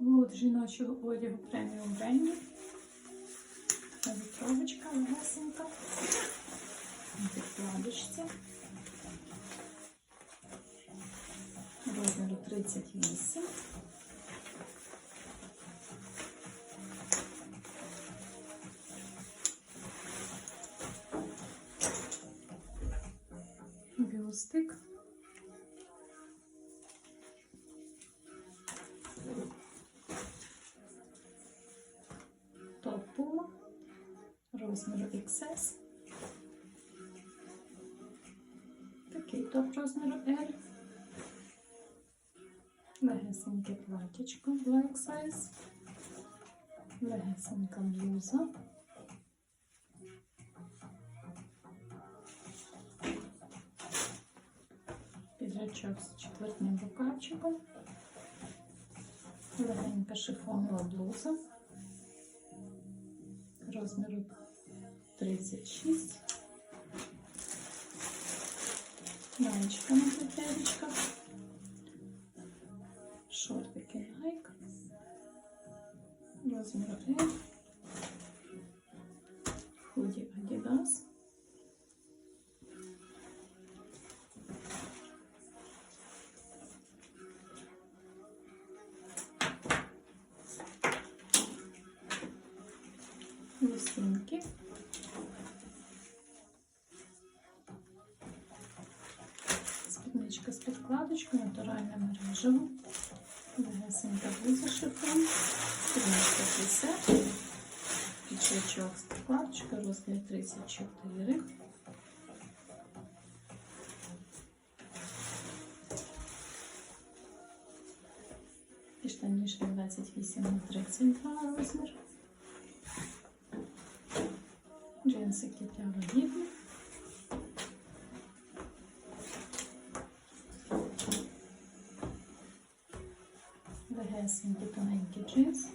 Лот жіночого одягу преміум бренді. Електровочка легесенька. На підкладочці. Розміру 38. Бюстик. Розміру XS. Такий топ розміру L. Легесеньке платічко Black size. Легесенька блуза. Підрачок з четвертним рукавчиком. Легенька шифонова блуза. Розміру 36. Маєчка на петлячках. Шортики Nike. Розміру L. Худі Adidas. Лосинки. Мережева. Легесенька блуза шифон. Спідничка 50. Підшачок з підкладочкою, розмір 34. І штанішки 28 на 32 розмір. Джинсики для вагітних. малесенькі тоненькі джинс.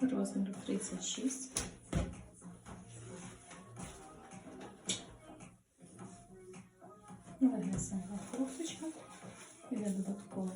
Розмір 36. Легесенька кофточка. Іде додатково